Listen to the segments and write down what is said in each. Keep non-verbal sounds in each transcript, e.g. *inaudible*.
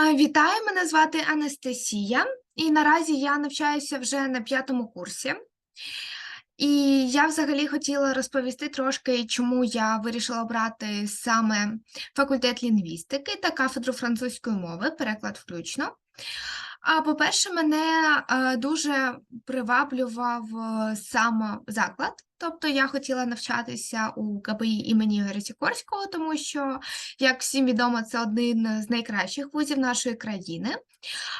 А, Вітаю, мене звати Анастасія, і наразі я навчаюся вже на п'ятому курсі. І я взагалі хотіла розповісти трошки, чому я вирішила обрати саме факультет лінгвістики та кафедру французької мови, переклад включно. А по-перше, мене е, дуже приваблював е, сам заклад. Тобто я хотіла навчатися у КПІ імені Ігоря Сікорського, тому що, як всім відомо, це один з найкращих вузів нашої країни.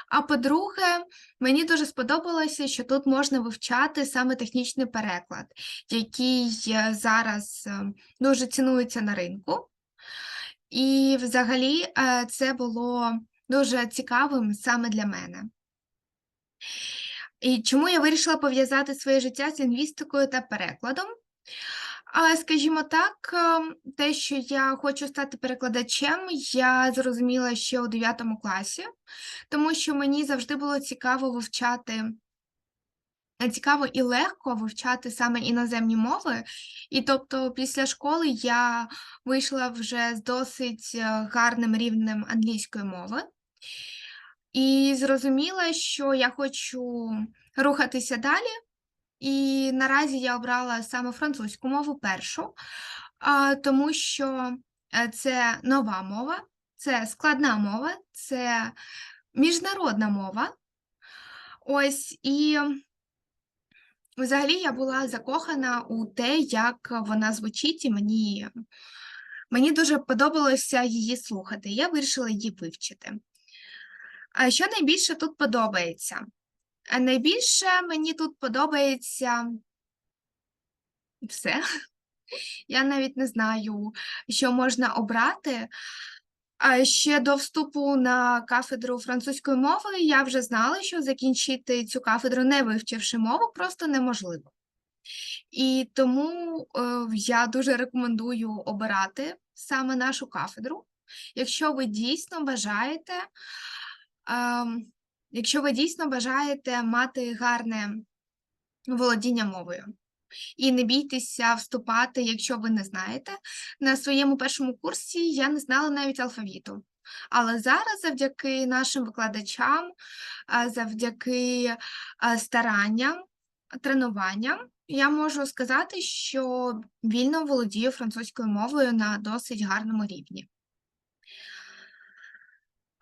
А по-друге, мені дуже сподобалося, що тут можна вивчати саме технічний переклад, який е, зараз дуже цінується на ринку. І взагалі це було дуже цікавим саме для мене. І чому я вирішила пов'язати своє життя з лінгвістикою та перекладом? А, Скажімо так, ем, те, що я хочу стати перекладачем, я зрозуміла ще у 9 класі, тому що мені завжди було цікаво вивчати. Цікаво і легко вивчати саме іноземні мови, і тобто після школи я вийшла вже з досить е, гарним рівнем англійської мови. І зрозуміла, що я хочу рухатися далі, і наразі я обрала саме французьку мову першу, тому що е, це нова мова, це складна мова, це міжнародна мова. Ось і взагалі я була закохана у те, як вона звучить, і мені, мені дуже подобалося її слухати. Я вирішила її вивчити. Що найбільше тут подобається? Найбільше мені тут подобається все. *laughs* Я навіть не знаю, що можна обрати. Ще до вступу на кафедру французької мови я вже знала, що закінчити цю кафедру, не вивчивши мову, просто неможливо. І тому е, я дуже рекомендую обирати саме нашу кафедру, якщо ви дійсно бажаєте якщо ви дійсно бажаєте мати гарне володіння мовою. І не бійтеся вступати, якщо ви не знаєте. На своєму першому курсі я не знала навіть алфавіту. Але зараз, завдяки нашим викладачам, завдяки старанням, тренуванням, я можу сказати, що вільно володію французькою мовою на досить гарному рівні.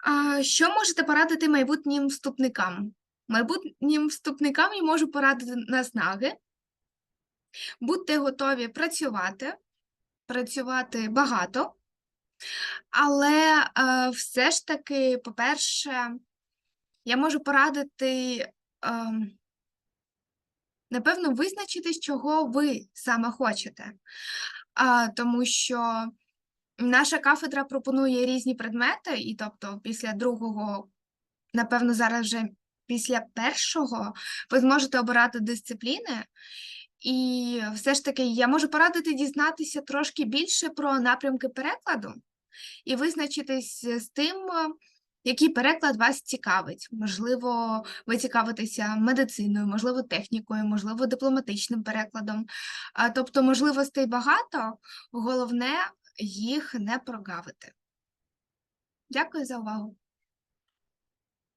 А що можете порадити майбутнім вступникам? Майбутнім вступникам я можу порадити наснаги. Будьте готові працювати, працювати багато, але е, все ж таки, по-перше, я можу порадити, е, напевно, визначитись, чого ви саме хочете. А, Тому що Наша кафедра пропонує різні предмети, і тобто, після другого, напевно, зараз вже після першого ви зможете обирати дисципліни. І все ж таки я можу порадити дізнатися трошки більше про напрямки перекладу і визначитись з тим, який переклад вас цікавить. Можливо, ви цікавитеся медициною, можливо, технікою, можливо, дипломатичним перекладом. Тобто, можливостей багато, головне їх не прогавити. Дякую за увагу!